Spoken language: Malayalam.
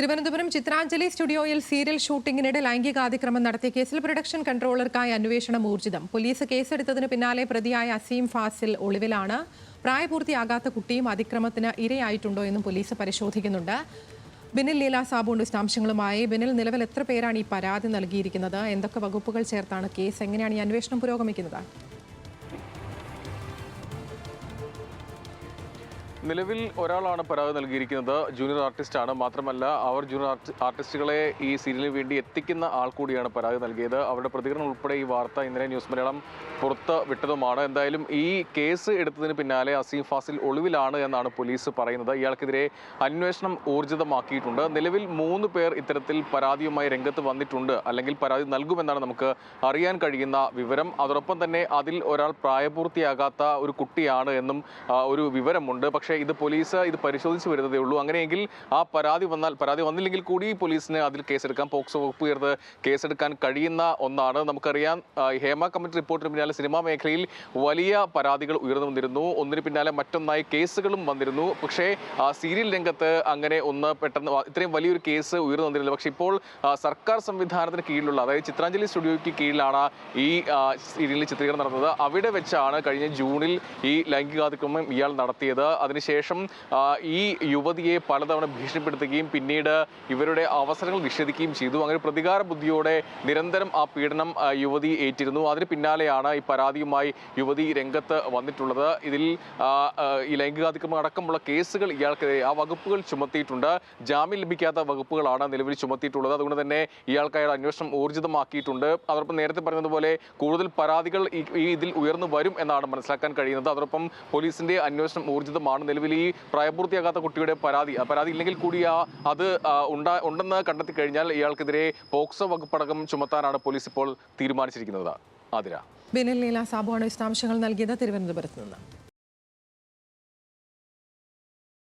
തിരുവനന്തപുരം ചിത്രാഞ്ജലി സ്റ്റുഡിയോയിൽ സീരിയൽ ഷൂട്ടിംഗിനിടെ ലൈംഗികാതിക്രമം നടത്തിയ കേസിൽ പ്രൊഡക്ഷൻ കൺട്രോളർക്കായി അന്വേഷണം ഊർജിതം. പോലീസ് കേസെടുത്തതിന് പിന്നാലെ പ്രതിയായ അസീം ഫാസിൽ ഒളിവിലാണ്. പ്രായപൂർത്തിയാകാത്ത കുട്ടിയും അതിക്രമത്തിന് ഇരയായിട്ടുണ്ടോ എന്നും പോലീസ് പരിശോധിക്കുന്നുണ്ട്. ബിനിൽ ലീല സാബുണ്ട് വിശദാംശങ്ങളുമായി. ബിനിൽ നിലവിൽ എത്ര പേരാണ് ഈ പരാതി നൽകിയിരിക്കുന്നത്? എന്തൊക്കെ വകുപ്പുകൾ ചേർത്താണ് കേസ്? എങ്ങനെയാണ് ഈ അന്വേഷണം പുരോഗമിക്കുന്നത്? നിലവിൽ ഒരാളാണ് പരാതി നൽകിയിരിക്കുന്നത്. ജൂനിയർ ആർട്ടിസ്റ്റ് ആണ്. മാത്രമല്ല അവർ ജൂനിയർ ആർട്ടിസ്റ്റുകളെ ഈ സീരിയലിന് വേണ്ടി എത്തിക്കുന്ന ആൾ കൂടിയാണ് പരാതി നൽകിയത്. അവരുടെ പ്രതികരണം ഉൾപ്പെടെ ഈ വാർത്ത ഇന്നലെ ന്യൂസ് മലയാളം പുറത്ത് വിട്ടതുമാണ്. എന്തായാലും ഈ കേസ് എടുത്തതിന് പിന്നാലെ അസീം ഫാസിൽ ഒളിവിലാണ് എന്നാണ് പോലീസ് പറയുന്നത്. ഇയാൾക്കെതിരെ അന്വേഷണം ഊർജിതമാക്കിയിട്ടുണ്ട്. നിലവിൽ മൂന്ന് പേർ ഇത്തരത്തിൽ പരാതിയുമായി രംഗത്ത് വന്നിട്ടുണ്ട്. അല്ലെങ്കിൽ പരാതി നൽകുമെന്നാണ് നമുക്ക് അറിയാൻ കഴിയുന്ന വിവരം. അതോടൊപ്പം തന്നെ അതിൽ ഒരാൾ പ്രായപൂർത്തിയാകാത്ത ഒരു കുട്ടിയാണ് എന്നും ഒരു വിവരമുണ്ട്. പക്ഷേ ഇത് പോലീസ് ഇത് പരിശോധിച്ച് വരുന്നതേ ഉള്ളൂ. അങ്ങനെയെങ്കിൽ ആ പരാതി വന്നാൽ പരാതി വന്നില്ലെങ്കിൽ കൂടി പോലീസിന് അതിൽ കേസെടുക്കാം പോക്സോ വകുപ്പ് ഉയർത്ത് കേസെടുക്കാൻ കഴിയുന്ന ഒന്നാണ്. നമുക്കറിയാം ഹേമ കമ്മിറ്റി റിപ്പോർട്ടിന് പിന്നാലെ സിനിമാ മേഖലയിൽ വലിയ പരാതികൾ ഉയർന്നു വന്നിരുന്നു. ഒന്നിന് പിന്നാലെ മറ്റൊന്നായി കേസുകളും വന്നിരുന്നു. പക്ഷേ സീരിയൽ രംഗത്ത് അങ്ങനെ ഒന്ന് പെട്ടെന്ന് ഇത്രയും വലിയൊരു കേസ് ഉയർന്നു വന്നിരുന്നില്ല. പക്ഷേ ഇപ്പോൾ സർക്കാർ സംവിധാനത്തിന് കീഴിലുള്ള അതായത് ചിത്രാഞ്ജലി സ്റ്റുഡിയോയ്ക്ക് കീഴിലാണ് ഈ സീരിയലിൽ ചിത്രീകരണം നടന്നത്. അവിടെ വെച്ചാണ് കഴിഞ്ഞ ജൂണിൽ ഈ ലൈംഗികാതിക്രമം ഇയാൾ നടത്തിയത്. അതിനുശേഷം ആ, ഈ യുവതിയെ പലതവണ ഭീഷണിപ്പെടുത്തുകയും പിന്നീട് ഇവരുടെ അവസരങ്ങൾ നിഷേധിക്കുകയും ചെയ്തു. അങ്ങനെ പ്രതികാര ബുദ്ധിയോടെ നിരന്തരം ആ പീഡനം യുവതി ഏറ്റിരുന്നു. അതിന് പിന്നാലെയാണ് ഈ പരാതിയുമായി യുവതി രംഗത്ത് വന്നിട്ടുള്ളത്. ഇതിൽ ഈ ലൈംഗികാതിക്രമം അടക്കമുള്ള കേസുകൾ ഇയാൾക്കെതിരെ ആ വകുപ്പുകൾ ചുമത്തിയിട്ടുണ്ട്. ജാമ്യം ലഭിക്കാത്ത വകുപ്പുകളാണ് നിലവിൽ ചുമത്തിയിട്ടുള്ളത്. അതുകൊണ്ട് തന്നെ ഇയാൾക്കായുള്ള അന്വേഷണം ഊർജിതമാക്കിയിട്ടുണ്ട്. അതോടൊപ്പം നേരത്തെ പറഞ്ഞതുപോലെ കൂടുതൽ പരാതികൾ ഈ ഇതിൽ ഉയർന്നു വരും എന്നാണ് മനസ്സിലാക്കാൻ കഴിയുന്നത്. അതോടൊപ്പം പോലീസിന്റെ അന്വേഷണം ഊർജിതമാണ് നിലവിൽ ഈ പ്രായപൂർത്തിയാകാത്ത കുട്ടിയുടെ പരാതി പരാതി ഇല്ലെങ്കിൽ കൂടി ആ അത് ഉണ്ടാ ഉണ്ടെന്ന് കണ്ടെത്തി കഴിഞ്ഞാൽ ഇയാൾക്കെതിരെ പോക്സോ വകുപ്പടക്കം ചുമത്താനാണ് പോലീസ് ഇപ്പോൾ തീരുമാനിച്ചിരിക്കുന്നത്. ആതിര. ബിനിൽ ലീല സാബുവാണ് വിശദാംശങ്ങൾ നൽകിയത് തിരുവനന്തപുരത്ത് നിന്ന്.